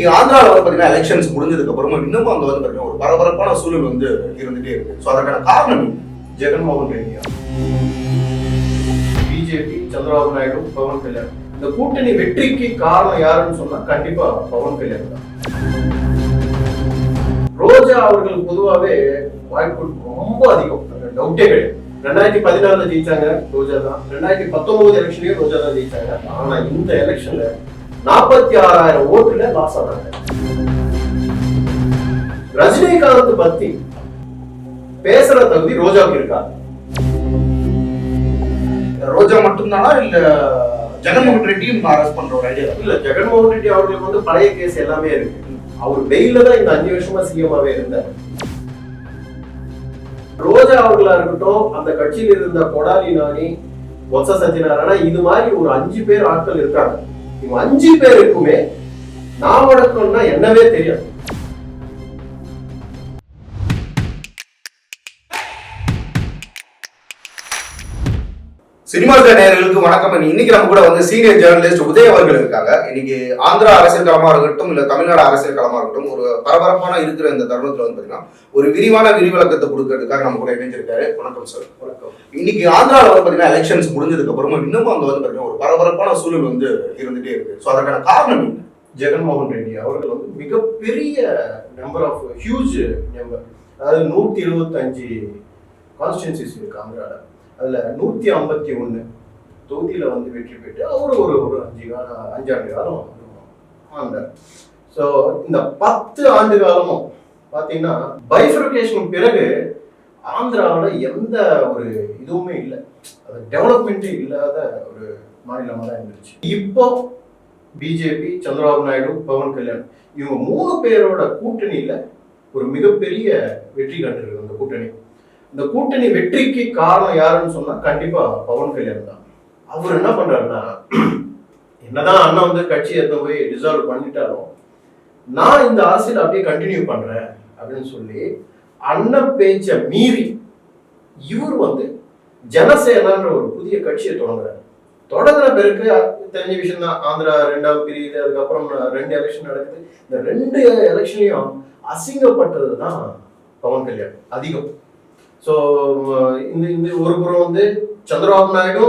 இன்னைக்கு ஆந்திராவில் வந்து பார்த்தீங்கன்னா எலெக்ஷன்ஸ் முடிஞ்சதுக்கு அப்புறமும் இன்னமும் அங்கே வந்து பார்த்தீங்கன்னா ஒரு பரபரப்பான சூழல் வந்து இருந்துகிட்டே இருக்கு. ஸோ அதற்கான காரணம் ஜெகன்மோகன் ரெட்டி பிஜேபி சந்திரபாபு நாயுடு பவன் கல்யாண். இந்த கூட்டணி வெற்றிக்கு காரணம் யாருன்னு சொன்னா கண்டிப்பா பவன் கல்யாண் தான். ரோஜா அவர்கள் பொதுவாகவே வாய்ப்பு ரொம்ப அதிகம். டவுட்டே கிடையாது. ரெண்டாயிரத்தி பதினாறுல ஜெயிச்சாங்க ரோஜா தான். ரெண்டாயிரத்தி பத்தொன்பது எலெக்ஷன்லயும் ரோஜா தான் ஜெயிச்சாங்க. ஆனா இந்த எலெக்ஷன்ல நாற்பத்தி ஆறாயிரம் ஓட்டுல லாஸ் ஆனாங்க. ரஜினிகாந்த் பத்தி பேசுற தகுதி ரோஜாவுக்கு இருக்கா? ரோஜா மட்டும்தானா? இல்ல ஜெகன்மோகன் ரெட்டியும் அரெஸ்ட் பண்ற ஒரு ஐடியா இல்ல ஜெகன்மோகன் ரெட்டி அவர்களுக்கு வந்து பழைய கேஸ் எல்லாமே இருக்கு. அவர் வெயில தான் இந்த அஞ்சு வருஷமா சிஎம்மாவே இருந்தார். ரோஜா அவர்களா இருக்கட்டும் அந்த கட்சியில் இருந்த கொடாலி நாணி ஒச சத்யநாராயணா இது மாதிரி ஒரு அஞ்சு பேர் ஆட்கள் இருக்காங்க. இவங்க அஞ்சு பேருக்குமே நாமடக்கம்னா என்னவே தெரியாது. சினிமா நேயர்களுக்கு வணக்கம். இன்னைக்கு நம்ம கூட வந்து சீனியர் ஜேர்னலிஸ்ட் உதய் அவர்கள் இருக்காங்க. இன்னைக்கு ஆந்திரா அரசியல் களமா இருக்கட்டும் இல்ல தமிழ்நாடு அரசியல் களமா இருக்கட்டும் ஒரு பரபரப்பான இருக்கிற இந்த தருணத்துல வந்து பாத்தீங்கன்னா ஒரு விரிவான விரிவிலக்கத்தை கொடுக்கறதுக்காக நம்ம கூட இணைஞ்சிருக்காரு. வணக்கம் சார் வணக்கம். இன்னைக்கு ஆந்திராவில் வந்து பாத்தீங்கன்னா எலெக்ஷன்ஸ் முடிஞ்சதுக்கு அப்புறமா இன்னமும் அங்க வந்து பாத்தீங்கன்னா ஒரு பரபரப்பான சூழல் வந்து இருந்துட்டே இருக்கு. ஸோ அதற்கான காரணம் என்ன? ஜெகன்மோகன் ரெட்டி அவர்கள் வந்து மிகப்பெரிய நம்பர் ஆஃப் ஹியூஜ் நம்பர் அதாவது நூத்தி எழுபத்தஞ்சு கான்ஸ்டியன்சிஸ் இருக்கு ஆந்திரால. அதில் நூற்றி ஐம்பத்தி ஒன்று தொகுதியில் வந்து வெற்றி பெற்று அவர் ஒரு ஒரு அஞ்சு காலம் அஞ்சாண்டு காலம் ஆண்டார் ஸோ இந்த பத்து ஆண்டு காலமும் பார்த்தீங்கன்னா பைஃபர்கேஷன் பிறகு ஆந்திராவில் எந்த ஒரு இதுவுமே இல்லை. அது டெவலப்மெண்ட்டே இல்லாத ஒரு மாநிலமாக தான் இருந்துச்சு. இப்போ பிஜேபி சந்திரபாபு நாயுடு பவன் கல்யாண் இவங்க மூணு பேரோட கூட்டணியில் ஒரு மிகப்பெரிய வெற்றி கண்டிருக்கு அந்த கூட்டணி. இந்த கூட்டணி வெற்றிக்கு காரணம் யாருன்னு சொன்னா கண்டிப்பா பவன் கல்யாண் தான். அவர் என்ன பண்றாருன்னா என்னதான் அண்ணன் வந்து கட்சி எடுத்து போய் டிசால்வ் பண்ணிட்டாலும் நான் இந்த அரசியல் அப்படியே கண்டினியூ பண்றேன் அப்படின்னு சொல்லி அண்ணன் பேச்ச மீறி இவர் வந்து ஜனசேனான்ற ஒரு புதிய கட்சியை தொடங்குறாரு. தொடங்குற பிறகு தெரிஞ்ச விஷயம் தான் ஆந்திரா ரெண்டாவது பிரியுது அதுக்கப்புறம் ரெண்டு எலெக்ஷன் நடக்குது. இந்த ரெண்டு எலெக்ஷன்லையும் அசிங்கப்பட்டது தான் பவன் கல்யாண் அதிகம். ஸோ uh, இந்த இந்த ஒரு புறம் வந்து சந்திரபாபு நாயுடு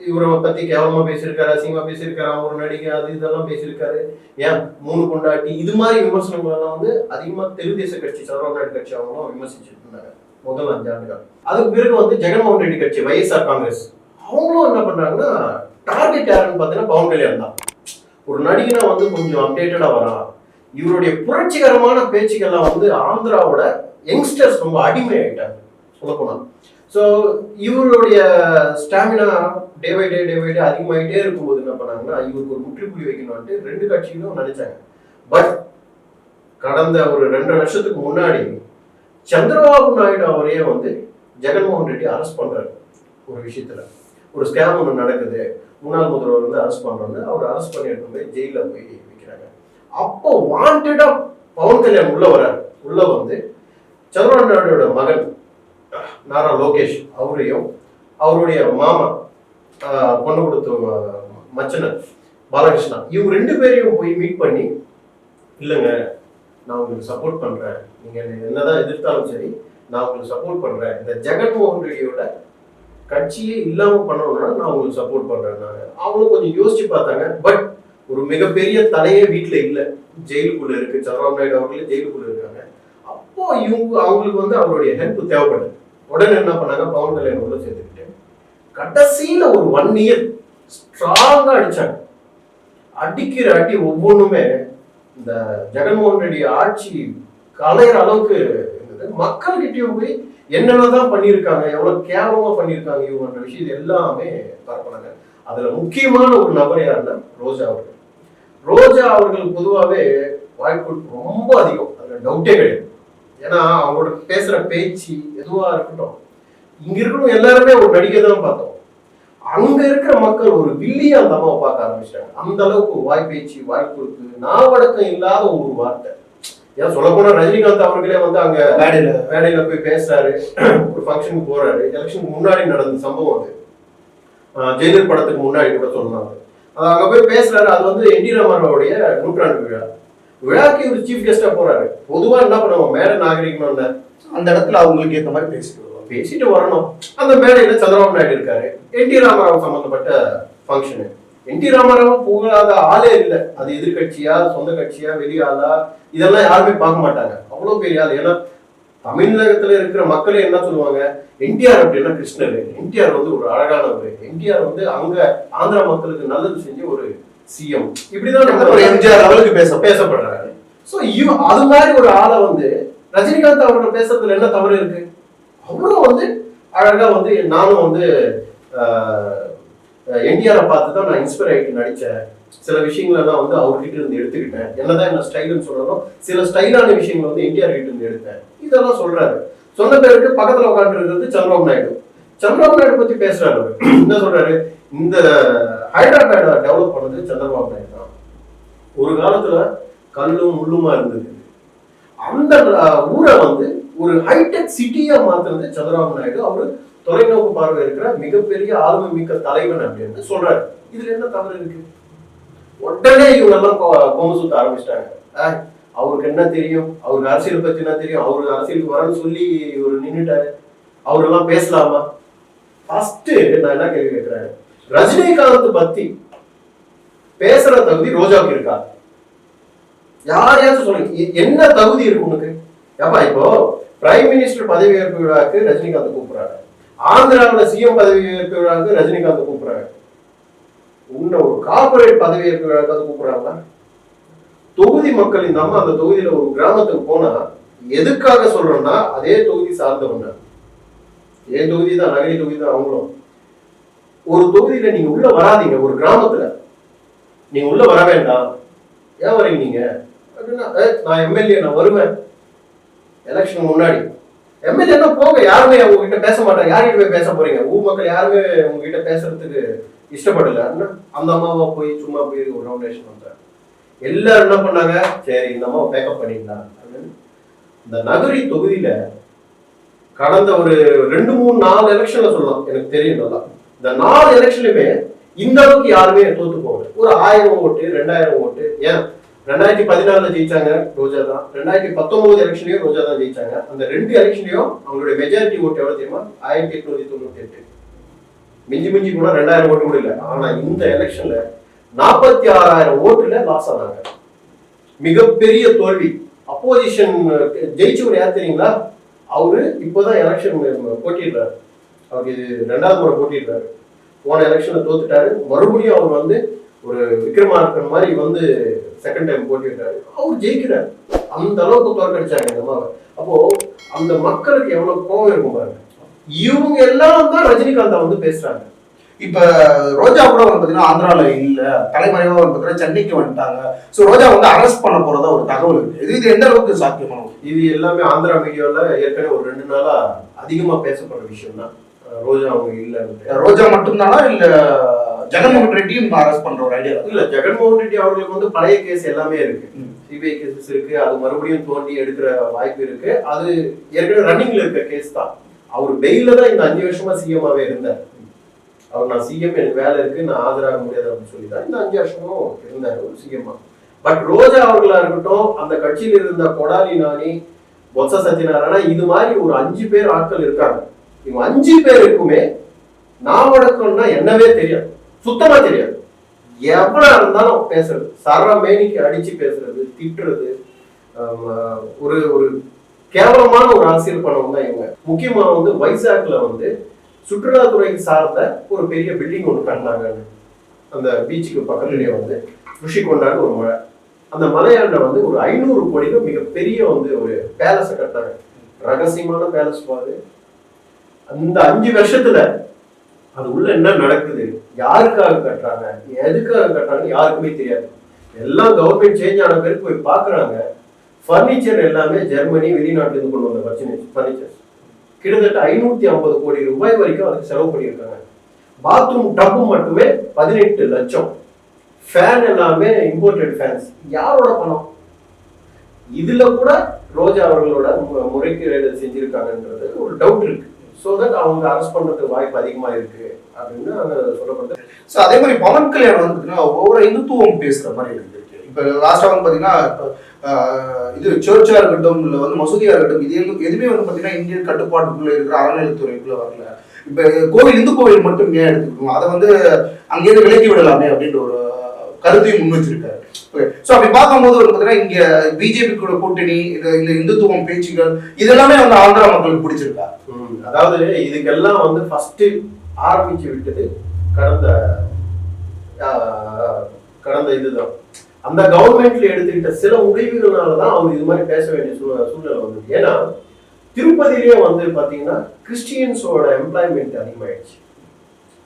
இவரை பத்தி கேவலமா பேசியிருக்காரு அசிங்கமா பேசியிருக்காரு ஒரு நடிகை அது இதெல்லாம் பேசியிருக்காரு. ஏன்? மூணு கொண்டாட்டி இது மாதிரி விமர்சனங்கள் எல்லாம் வந்து அதிகமா தெலுங்கு தேச கட்சி சந்திரபாபு நாயுடு கட்சி அவங்களும் விமர்சிச்சுட்டு இருந்தாங்க முதல் அஞ்சாண்டுகள் அதுக்கு பிறகு வந்து ஜெகன்மோகன் ரெட்டி கட்சி வைஎஸ்ஆர் காங்கிரஸ். அவங்களும் என்ன பண்றாங்கன்னா டார்கெட் யாருன்னு பார்த்தீங்கன்னா பவன் கல்யாண் தான். ஒரு நடிகனா வந்து கொஞ்சம் அப்டேட்டடா வரலாம் இவருடைய புரட்சிகரமான பேச்சுக்கெல்லாம் வந்து ஆந்திராவோட யங்ஸ்டர்ஸ் ரொம்ப அடிமை ஆயிட்டாங்க சொல்ல போனா ஸோ இவருடைய stamina day by day day by day அதிகமாயிட்டே இருக்கும்போது என்ன பண்ணாங்கன்னா இவருக்கு ஒரு முற்றுப்புள்ளி வைக்கணும்ட்டு ரெண்டு கட்சிகளும் நினைச்சாங்க. பட் கடந்த ஒரு ரெண்டரை வருஷத்துக்கு முன்னாடி சந்திரபாபு நாயுடு அவரையே வந்து ஜெகன்மோகன் ரெட்டி அரெஸ்ட் பண்றாரு ஒரு விஷயத்துல. ஒரு ஸ்கேம் ஒன்று நடக்குது. முன்னாள் முதல்வர் வந்து அரெஸ்ட் பண்றாங்க அவர் அரெஸ்ட் பண்ணி எடுத்து போய் ஜெயில போய் வைக்கிறாங்க. அப்போ வாண்டடா பவன் கல்யாண் உள்ள வராரு உள்ள வந்து சந்திரபாபு நாயுடோட மகன் நாரா லோகேஷ் அவரையும் அவருடைய மாமா பொண்ணு கொடுத்த மச்சனர் பாலகிருஷ்ணா இவங்க ரெண்டு பேரையும் போய் மீட் பண்ணி இல்லைங்க நான் உங்களுக்கு சப்போர்ட் பண்ணுறேன் நீங்கள் என்னதான் எதிர்த்தாலும் சரி நான் உங்களுக்கு சப்போர்ட் பண்ணுறேன் இந்த ஜெகன்மோகன் ரெட்டியோட கட்சியே இல்லாமல் பண்ணணும்னா நான் உங்களுக்கு சப்போர்ட் பண்ணுறேன் நான் அவங்களும் கொஞ்சம் யோசிச்சு பார்த்தாங்க. பட் ஒரு மிகப்பெரிய தலையே வீட்டில் இல்லை. ஜெயிலுக்குள்ளே இருக்குது சந்திரபாபு நாயுடு அவர்களே ஜெயிலுக்குள்ளே இருக்காங்க. அப்போ இவங்க அவங்களுக்கு வந்து அவருடைய ஹெல்ப் தேவைப்படுது உடனே என்ன பண்ணாங்க? பவன் கல்யாணம் உள்ள சேர்த்துக்கிட்டு கடைசியில ஒரு ஒன் இயர் ஸ்ட்ராங்கா அடிச்சாங்க. அடிக்கிற அடி ஒவ்வொன்றுமே இந்த ஜெகன்மோகன் ரெட்டி ஆட்சி கலையிற அளவுக்கு இருந்தது. மக்கள்கிட்டயும் போய் என்னென்னதான் பண்ணியிருக்காங்க எவ்வளவு கேவலமா பண்ணியிருக்காங்க இவங்கன்ற விஷயம் எல்லாமே பரப்பினாங்க. அதுல முக்கியமான ஒரு நபர் யாருன்னா ரோஜா அவர்கள். ரோஜா அவர்கள் பொதுவாகவே வாய்ப்பு ரொம்ப அதிகம். அதுல டவுட்டே கிடையாது. ஏன்னா அவங்களோட பேசுற பேச்சு எதுவா இருக்கட்டும் இங்க இருக்கணும் எல்லாருமே ஒரு நடிகை தான் பார்த்தோம். அங்க இருக்கிற மக்கள் ஒரு வில்லியா அந்த அம்மாவை பார்க்க ஆரம்பிச்சிட்டாங்க. அந்த அளவுக்கு வாய் பேச்சு வாய்ப்பு இருக்கு நாவடக்கம் இல்லாத ஒரு வார்த்தை. ஏன் சொல்ல போனா ரஜினிகாந்த் அவர்களே வந்து அங்க மேடையில. வேலையில போய் பேசுறாரு. ஒரு ஃபங்க்ஷனுக்கு போறாரு. எலெக்ஷனுக்கு முன்னாடி நடந்த சம்பவம் அது. ஜெயிலர் படத்துக்கு முன்னாடி கூட சொல்லலாம் அது அங்க போய் பேசுறாரு. அது வந்து என் டி ராமாராவுடைய நூற்றாண்டு விழா. விழாக்கு ஒரு சீஃப் கெஸ்டா போறாரு. பொதுவா என்ன பண்ணுவோம் மேடை நாகரிகம்னு அந்த இடத்துல அவங்களுக்கு ஏற்ற மாதிரி பேசிட்டு வருவாங்க. பேசிட்டு வரணும். அந்த மேடையில சந்திரபாபு நாயுடு இருக்காரு. என் டி ராமராவ் சம்பந்தப்பட்ட ஃபங்க்ஷனு என் டி ராமராவ் புகழாத ஆளே இல்லை. அது எதிர்கட்சியா சொந்த கட்சியா வெளியாளா இதெல்லாம் யாருமே பார்க்க மாட்டாங்க. அவ்வளவு பெரிய ஆள். ஏன்னா தமிழகத்துல இருக்கிற மக்களே என்ன சொல்லுவாங்க? என்டிஆர் அப்படின்னா கிருஷ்ணர். என்டிஆர் வந்து ஒரு அழகானவர் என்டிஆர் வந்து அங்க ஆந்திரா மக்களுக்கு நல்லது செஞ்ச ஒரு சிஎம் இப்படிதான் ஒரு எம்ஜிஆர் லெவலுக்கு பேச பேசப்படுறாரு. இவ அது மாதிரி ஒரு ஆளை வந்து ரஜினிகாந்த் அவர்கள் பேசுறதுல என்ன தவறு இருக்கு? அவரும் வந்து அழகா வந்து நானும் வந்து என்டிஆரை பார்த்து தான் நான் இன்ஸ்பயர் ஆகிட்டு நடிச்சேன் சில விஷயங்களை நான் வந்து அவர்கிட்ட இருந்து எடுத்துக்கிட்டேன். என்னதான் என்ன ஸ்டைல்னு சொல்லணும் சில ஸ்டைலான விஷயங்களை வந்து என்டிஆர் கிட்ட இருந்து எடுத்தேன். இதெல்லாம் சொல்றாரு. சொன்ன பேருக்கு பக்கத்துல உட்காந்து இருக்கிறது சந்திரபாபு நாயுடு. சந்திரபாபு நாயுடு பத்தி பேசுறாரு. என்ன சொல்றாரு? இந்த ஹைதராபாத்தை டெவலப் பண்ணது சந்திரபாபு நாயுடு தான். ஒரு காலத்துல கல்லும் முள்ளுமா இருந்தது. அந்த ஊரை வந்து ஒரு ஹைடெக் சிட்டியா மாத்துறது சந்திரபாபு நாயுடு. அவரு தொலைநோக்கு பார்வை இருக்கிற மிகப்பெரிய ஆளுமை மிக்க தலைவன் அப்படின்னு சொல்றாரு. இதுல என்ன தவறு இருக்கு? உடனே இவங்க எல்லாம் கொம்பு சுத்த ஆரம்பிச்சிட்டாங்க. அவருக்கு என்ன தெரியும்? அவருக்கு அரசியல் பத்தி என்ன தெரியும்? அவருக்கு அரசியலுக்கு வரன்னு சொல்லி இவர் நின்றுட்டாரு அவரெல்லாம் பேசலாமா? ஃபர்ஸ்ட் நான் என்ன கேள்வி கேட்கிறேன் ரஜினிகாந்த் பத்தி பேசுற தகுதி ரோஜாவுக்கு இருக்கா? யாரையாச்சும் சொல்லுங்க. என்ன தகுதி இருக்கு உனக்கு? ஏப்பா இப்போ பிரைம் மினிஸ்டர் பதவி ஏற்பு விழாக்கு ரஜினிகாந்த் கூப்பிடுறாங்க ஆந்திராவுல சிஎம் பதவி ஏற்பு விழாக்கு ரஜினிகாந்த் கூப்பிடுறாங்க உன்னை ஒரு கார்பரேட் பதவி ஏற்பு விழாக்காவது கூப்பிடுறாங்களா? தொகுதி மக்கள் இந்த அம்மா அந்த தொகுதியில ஒரு கிராமத்துக்கு போனா எதுக்காக சொல்றேன்னா அதே தொகுதி சார்ந்தவங்க. என் தொகுதி தான்? நகரி தொகுதி தான் அவங்களும். ஒரு தொகுதியில நீங்க உள்ள வராதீங்க ஒரு கிராமத்துல. நீங்க உள்ள வர வேண்டாம். ஏன் வரீங்க நீங்க? அப்படின்னா நான் எம்எல்ஏ நான் வருவேன். எலெக்ஷன் முன்னாடி. எம்எல்ஏ போங்க யாருமே உங்ககிட்ட பேச மாட்டாங்க. யார்கிட்ட போய் பேச போறீங்க? ஊர் மக்கள் யாருமே உங்ககிட்ட பேசுறதுக்கு இஷ்டப்படல. அந்த அம்மாவா போய் சும்மா போய் ஒரு ரவுண்டேஷன் வந்தாங்க எல்லாரும் என்ன பண்ணாங்க? சரி இந்த அம்மாவை பேக்கப் பண்ணிடலாம். இந்த நகரி தொகுதியில கடந்த ஒரு ரெண்டு மூணு நாலு எலெக்ஷன்ல சொல்லலாம். எனக்கு தெரியும் நல்லா. இந்த நாலு எலெக்ஷன்லயுமே இந்த அளவுக்கு யாருமே தோத்து போகல. ஒரு ஆயிரம் ஓட்டு ரெண்டாயிரம் ஓட்டு ஏன்? ரெண்டாயிரத்தி பதினாலுல ஜெயிச்சாங்க ரோஜா தான். ரெண்டாயிரத்தி பத்தொன்பது எலெக்ஷன்லயும் ரோஜா தான் ஜெயிச்சாங்க. அந்த ரெண்டு எலெக்ஷன்லயும் அவங்களுடைய மெஜாரிட்டி ஓட்டு எவ்வளவு தெரியுமா? ஆயிரத்தி எட்நூத்தி தொண்ணூத்தி எட்டு. மிஞ்சி மிஞ்சி கூட ரெண்டாயிரம் ஓட்டு கூட இல்லை. ஆனா இந்த எலெக்ஷன்ல நாற்பத்தி ஆறாயிரம் ஓட்டுல லாஸ் ஆனாங்க. மிகப்பெரிய தோல்வி. அப்போசிஷன் ஜெயிச்சவர் யார் தெரியுங்களா? அவரு இப்போதான் எலெக்ஷன் போட்டிடுறாரு அவருக்கு இது ரெண்டாவது முறை போட்டிடுறாரு போன எலெக்ஷன்ல தோத்துட்டாரு. மறுபடியும் அவர் வந்து ஒரு விக்ரமார்க்கன் மாதிரி வந்து செகண்ட் டைம் போட்டிடுறாரு அவர் ஜெயிக்கிறார். அந்த அளவுக்கு தோற்கடிச்சாங்க இந்த அம்மாவை. அப்போ அந்த மக்களுக்கு எவ்வளவு கோவம் இருக்கும் பாருங்க. இவங்க எல்லாம் தான் ரஜினிகாந்தை வந்து பேசுறாங்க. இப்ப ரோஜா கூட வந்து பாத்தீங்கன்னா ஆந்திரால இல்ல. தலைமறைவா வந்து பாத்தீங்கன்னா சென்னைக்கு வந்துட்டாங்க. சோ ரோஜா வந்து அரெஸ்ட் பண்ண போறதா ஒரு தகவல் இருக்கு. இது இது எந்த அளவுக்கு சாத்தியமான? இது எல்லாமே ஆந்திரா மீடியாவில் ஏற்கனவே ஒரு ரெண்டு நாளா அதிகமா பேசப்படுற விஷயம் தான் ரோஜா அவங்க இல்லைன்னு ரோஜா மட்டும்தானா? இல்ல ஜெகன்மோகன் ரெட்டியும் அரெஸ்ட் பண்ற ஒரு ஐடியா இல்ல ஜெகன்மோகன் ரெட்டி அவர்களுக்கு வந்து பழைய கேஸ் எல்லாமே இருக்கு. சிபிஐ கேசஸ் இருக்கு அது மறுபடியும் தோண்டி எடுக்கிற வாய்ப்பு இருக்கு. அது ஏற்கனவே ரன்னிங்ல இருக்க கேஸ் தான். அவர் பெயில தான் இந்த அஞ்சு வருஷமா சிஎம்மாவே இருந்தார். அவர் நான் சிஎம் எனக்கு வேலை இருக்கு நான் ஆஜராக முடியாது அப்படின்னு சொல்லி தான் இந்த அஞ்சு வருஷமும் இருந்தார் ஒரு சிஎம்மா பட் ரோஜா அவர்களா இருக்கட்டும் அந்த கட்சியில் இருந்த கொடாலி நாணி பொத்ச சத்யநாராயணா இது மாதிரி ஒரு அஞ்சு பேர் ஆட்கள் இருக்காங்க. இவங்க அஞ்சு பேருக்குமே நாவடக்கம்னா என்னவே தெரியாது. சுத்தமா தெரியாது. எவ்வளவு இருந்தாலும் பேசுறது. சரமேனிக்கு அடிச்சு பேசுறது திட்டுறது ஒரு ஒரு கேவலமான ஒரு அரசியல் பண்ணவங்க தான் இவங்க. முக்கியமா வந்து வைசாக்ல வந்து சுற்றுலாத்துறைக்கு சார்ந்த ஒரு பெரிய பில்டிங் ஒன்று கட்டினாங்க. அந்த பீச்சுக்கு பக்கத்துலேயே வந்து ருஷி கொண்டாங்க ஒரு மலை. அந்த மலையாண்ட வந்து ஒரு ஐநூறு கோடியில மிகப்பெரிய வந்து ஒரு பேலஸை கட்டினாங்க. ரகசியமான பேலஸ் பாரு. அந்த அஞ்சு வருஷத்துல அது உள்ள என்ன நடக்குது? யாருக்காக கட்டுறாங்க? எதுக்காக கட்டுறாங்க யாருக்குமே தெரியாது. எல்லாம் கவர்மெண்ட் சேஞ்ச் ஆன பேர் போய் பார்க்குறாங்க. ஃபர்னிச்சர் எல்லாமே ஜெர்மனி வெளிநாட்டுல இருந்து கொண்டு வந்த ஃபர்னிச்சர்ஸ் கிட்டத்தட்ட ஐநூத்தி ஐம்பது கோடி ரூபாய் வரைக்கும் அதுக்கு செலவு பண்ணியிருக்காங்க. பாத்ரூம் டப்பு மட்டுமே பதினெட்டு லட்சம். ஃபேன் எல்லாமே இம்போர்ட்டட் ஃபேன்ஸ் யாரோட பணம்? இதுல கூட ரோஜா அவர்களோட முறைகேடு செஞ்சிருக்காங்கன்றது ஒரு டவுட் இருக்கு. ஸோ தட் அவங்க அரெஸ்ட் பண்ணுறதுக்கு வாய்ப்பு அதிகமாக இருக்கு அப்படின்னு அதை சொல்லப்படுது ஸோ அதே மாதிரி பவன் கல்யாணம் வந்து பார்த்தீங்கன்னா ஒவ்வொரு இந்துத்துவம் பேசுகிற மாதிரி எனக்கு இப்போ லாஸ்ட்டாக வந்து பார்த்தீங்கன்னா இப்போ, இது சர்ச்சாக இருக்கட்டும் இல்லை வந்து மசூதியாக இருக்கட்டும் இது எதுவுமே வந்து பார்த்தீங்கன்னா இந்தியன் கட்டுப்பாட்டுக்குள்ளே இருக்கிற அறநிலைத்துறைக்குள்ளே வரல. இப்போ கோவில் இந்து கோவில் மட்டும் ஏன் எடுத்துக்கணும்? அதை வந்து அங்கேயிருந்து விலக்கி விடலாமே அப்படின்ற ஒரு கருத்தையும் முன் வச்சிருக்காரு. ஸோ அப்படி பார்க்கும்போது வந்து பார்த்தீங்கன்னா இங்கே பிஜேபி கூட கூட்டணி இந்த இந்த இந்துத்துவம் பேச்சுகள் இதெல்லாமே வந்து ஆந்திரா மக்களுக்கு பிடிச்சிருக்கா? அதாவது இதுக்கெல்லாம் வந்து ஃபர்ஸ்ட் ஆரம்பிச்சு விட்டது கடந்த கடந்த இதுதான். அந்த கவர்மெண்ட்ல எடுத்துக்கிட்ட சில முடிவுகள்னால தான் அவர் இது மாதிரி பேச வேண்டிய சூழ்நிலை சூழ்நிலை வந்தது. ஏன்னா திருப்பதியிலேயே வந்து பாத்தீங்கன்னா கிறிஸ்டியன்ஸோட எம்ப்ளாய்மெண்ட் அதிகமாயிடுச்சு.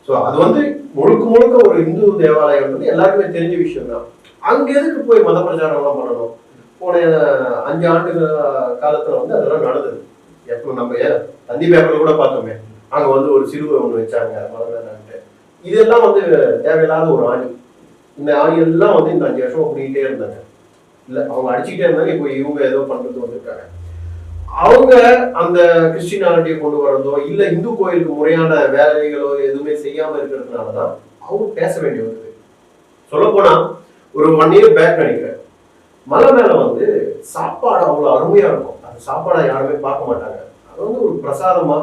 ஸோ அது வந்து முழுக்க முழுக்க ஒரு இந்து தேவாலயம் வந்து எல்லாருக்குமே தெரிஞ்ச விஷயம் தான் அங்க எதுக்கு போய் மத பிரச்சாரம்லாம் பண்ணணும்? போன அஞ்சு ஆண்டு காலத்துல வந்து அதெல்லாம் நடந்தது. எப்போ நம்ம ஏன் தந்தி பேப்பர்ல கூட பார்த்தோமே. அங்க வந்து ஒரு சிறுவை ஒன்று வச்சாங்க மதமேனான்ட்டு இதெல்லாம் வந்து தேவையில்லாத ஒரு ஆணி. இந்த ஆணி எல்லாம் வந்து இந்த அஞ்சு வருஷம் பண்ணிக்கிட்டே இருந்தாங்க. இல்லை அவங்க அடிச்சுக்கிட்டே இருந்தாங்க இப்போ இவங்க ஏதோ பண்றது வந்துருக்காங்க அவங்க அந்த கிறிஸ்டினாலிட்டியை கொண்டு வரதோ இல்ல இந்து கோயிலுக்கு முறையான வேலைகளோ எதுவுமே செய்யாம இருக்கிறதுனாலதான் அவங்க பேச வேண்டி வருது சொல்ல போனா ஒரு ஒன் இயர் பேக் நினைக்கிறேன். மலை மேல வந்து சாப்பாடு அவ்வளவு அருமையா இருக்கும். அந்த சாப்பாடை யாருமே பார்க்க மாட்டாங்க. அது வந்து ஒரு பிரசாதமா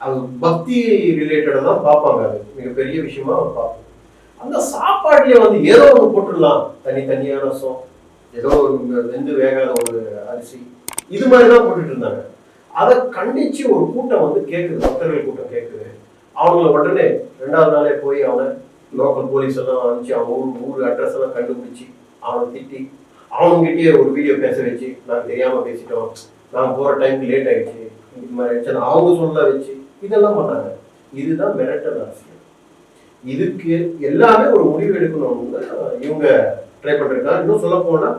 அது பக்தி ரிலேட்டடா தான் பார்ப்பாங்க அது. மிகப்பெரிய விஷயமா பார்ப்போம் அந்த சாப்பாடுலயே வந்து ஏதோ ஒன்று போட்டுடலாம். தனி தனியா ரசம் ஏதோ ஒரு வெந்து வேகாத ஒரு அரிசி. இது மாதிரி தான் போட்டுட்டு இருந்தாங்க. அதை கண்டிச்சு ஒரு கூட்டம் வந்து கேட்குது பக்தர்கள் கூட்டம் கேட்குது அவங்கள உடனே ரெண்டாவது நாளே போய் அவனை லோக்கல் போலீஸ் எல்லாம் அனுப்பிச்சு அவன் ஊர் ஊர் அட்ரஸ் எல்லாம் கண்டுபிடிச்சி அவனை திட்டி அவங்ககிட்டயே ஒரு வீடியோ பேச வச்சு நான் தெரியாம பேசிட்டோம் நான் போற டைமுக்கு லேட் ஆயிடுச்சு இது மாதிரி ஆயிடுச்சு அவங்க சொல்ல வச்சு இதெல்லாம் பண்ணாங்க. இதுதான் மிரட்டல் அரசியல். இதுக்கு எல்லாமே ஒரு முடிவு எடுக்கணும்னு இவங்க ட்ரை பண்ணிருக்காங்க. இன்னும் சொல்ல போனா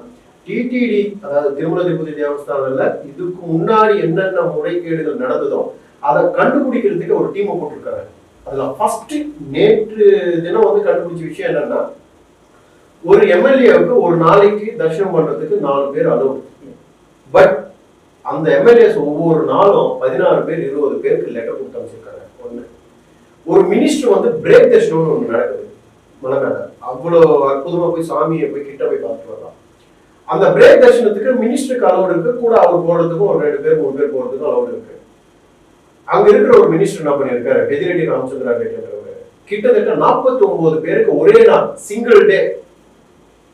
டிடிடி அதாவது திருமல திருப்பதி தேவஸ்தானம்ல இதுக்கு முன்னாடி என்னென்ன முறைகேடுகள் நடந்ததோ அதை கண்டுபிடிக்கிறதுக்கு ஒரு டீமை போட்டிருக்காங்க அதுல ஃபர்ஸ்ட் நேற்று தினம் வந்து கண்டுபிடிச்ச விஷயம் என்னன்னா ஒரு எம்எல்ஏவுக்கு ஒரு நாளைக்கு தரிசனம் பண்றதுக்கு நாலு பேர் அளவு பட் அந்த எம்எல்ஏஸ் ஒவ்வொரு நாளும் பதினாறு பேர் இருபது பேருக்கு லெட்டர் கொடுத்து அமைச்சிருக்காங்க ஒண்ணு. ஒரு மினிஸ்டர் வந்து பிரேக் தரிசனம்னு ஒன்று நடக்குது. மலை அவ்வளோ அற்புதமா போய் சாமியை போய் கிட்ட போய் பார்த்துட்டு அந்த பிரேக் தரிசனத்துக்கு மினிஸ்டருக்கு அளவு இருக்கு கூட அவர் போறதுக்கும் ஒரு ரெண்டு பேர் மூணு பேர் போறதுக்கும் அளவு இருக்கு. அங்க இருக்கிற ஒரு மினிஸ்டர் என்ன பண்ணியிருக்காரு? பெதிரெட்டி ராமச்சந்திரா ரெட்டின்றவர் கிட்டத்தட்ட நாற்பத்தி ஒன்பது பேருக்கு ஒரே நாள் சிங்கிள் டே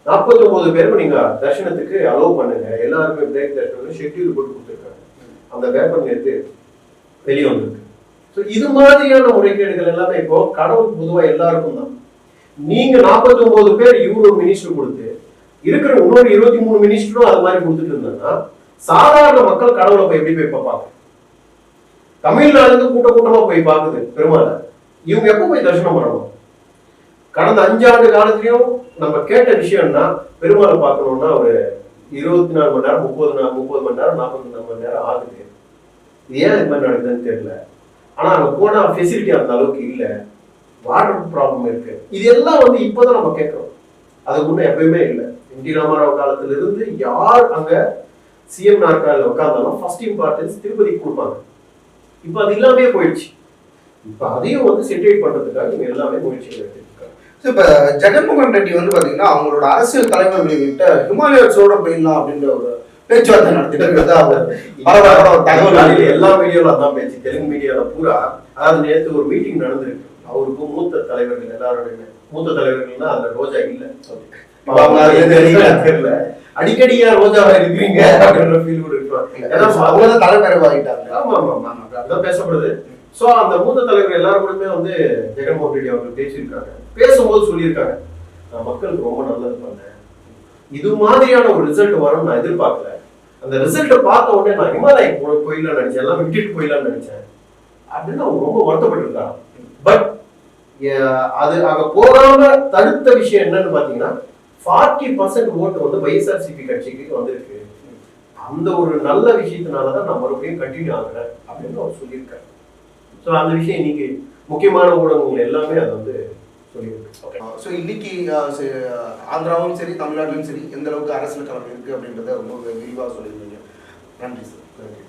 நாற்பத்தி ஒன்பது பேருக்கு நீங்க தரிசனத்துக்கு அலோவ் பண்ணுங்க. எல்லாருமே பிரேக் தரிசனம் ஷெட்யூல் போட்டு கொடுத்துருக்காங்க. அந்த பேப்பர் நேற்று வெளியே வந்திருக்கு. ஸோ இது மாதிரியான முறைகேடுகள் எல்லாமே இப்போ கடவுள் பொதுவா எல்லாருக்கும் தான். நீங்க நாற்பத்தி ஒன்பது பேர் இவரு மினிஸ்டர் கொடுத்து இருக்கிற இன்னொரு இருபத்தி மூணு மினிஸ்டரும் அது மாதிரி கொடுத்துட்டு இருந்தாங்கன்னா சாதாரண மக்கள் கடவுளை போய் எப்படி போய் பார்ப்பாங்க தமிழ்நாடுல இருந்து கூட்ட கூட்டமா போய் பார்க்குது பெருமாளை. இவங்க எப்போ போய் தரிசனம் பண்ணணும்? கடந்த அஞ்சாண்டு காலத்திலயும் நம்ம கேட்ட விஷயம்னா பெருமாளை பார்க்கணும்னா ஒரு இருபத்தி நாலு மணி நேரம் முப்பது நாள் முப்பது மணி நேரம் நாற்பத்தி நாலு மணி நேரம் ஆகுது. இது ஏன் இது மாதிரி நடக்குதுன்னு தெரியல. ஆனா அங்க போனா ஃபெசிலிட்டி அந்த அளவுக்கு இல்லை. வாட்டர் ப்ராப்ளம் இருக்கு. இது எல்லாம் வந்து இப்போதான் நம்ம கேட்கிறோம். அது முன்ன எப்பயுமே இல்லை. என் டி ராமாராவ் காலத்துல இருந்து யார் அங்க சிஎம் நாற்காலில் உட்கார்ந்தாலும் ஃபர்ஸ்ட் இம்பார்ட்டன்ஸ் திருப்பதிக்கு கொடுப்பாங்க இப்போ அது இல்லாமே போயிடுச்சு. இப்போ அதையும் வந்து செட்டில் பண்றதுக்காக இவங்க எல்லாமே முயற்சிகள் எடுத்துட்டு இருக்காங்க. ஸோ இப்போ ஜெகன்மோகன் ரெட்டி வந்து பார்த்தீங்கன்னா அவங்களோட அரசியல் தலைவர்களை விட்ட ஹிமாலயஸோட போயிடலாம் அப்படின்ற ஒரு பேச்சுவார்த்தை நடத்திட்டு எல்லா மீடியாவில் அதான் பேச்சு. தெலுங்கு மீடியால பூரா அதாவது நேத்து ஒரு மீட்டிங் நடந்திருக்கு. அவருக்கும் மூத்த தலைவர்கள் எல்லாரோடையுமே மூத்த தலைவர்கள்னா அதுல ரோஜா இல்ல. தெரியல. அடிக்கடி ஏன் ரோஜாவா இருக்கிறீங்க அப்படின்ற ஃபீல் கூட இருக்கும் ஏன்னா அவங்க தான் தலைமறைவாகிட்டாங்க ஆமா ஆமா ஆமா அதான் பேசப்படுது. சோ அந்த மூத்த தலைவர் எல்லாரும் கூடமே வந்து ஜெகன்மோகன் ரெட்டி அவர்கள் பேசியிருக்காங்க. பேசும்போது சொல்லியிருக்காங்க. மக்களுக்கு ரொம்ப நல்லது பண்ணேன். இது மாதிரியான ஒரு ரிசல்ட் வரும்னு நான் எதிர்பார்க்கல. அந்த ரிசல்ட்டை பார்த்த உடனே நான் ஹிமாலயம் போ போயிடலாம்னு நினைச்சேன். எல்லாம் விட்டுட்டு போயிடலாம்னு நினைச்சேன். அப்படின்னு அவங்க ரொம்ப வருத்தப்பட்டிருக்காங்க. பட் அது அங்க போகாம தடுத்த விஷயம் என்னன்னு பாத்தீங்கன்னா ஃபார்ட்டி பர்சன்ட் ஓட்டு வந்து வைஎஸ்ஆர்சிபி கட்சிக்கு வந்திருக்கு. அந்த ஒரு நல்ல விஷயத்தினால தான் நான் மறுபடியும் கண்டினியூ ஆகுறேன் அப்படின்னு அவர் சொல்லியிருக்காரு. ஸோ அந்த விஷயம் இன்னைக்கு முக்கியமான ஊடகங்கள் எல்லாமே அது வந்து சொல்லியிருக்கு. ஸோ இன்னைக்கு ஆந்திராவும் சரி தமிழ்நாட்டிலும் சரி எந்த அளவுக்கு அரசியல் களம் இருக்கு அப்படின்றத ரொம்ப விரிவாக சொல்லியிருந்தீங்க. நன்றி சார் நன்றி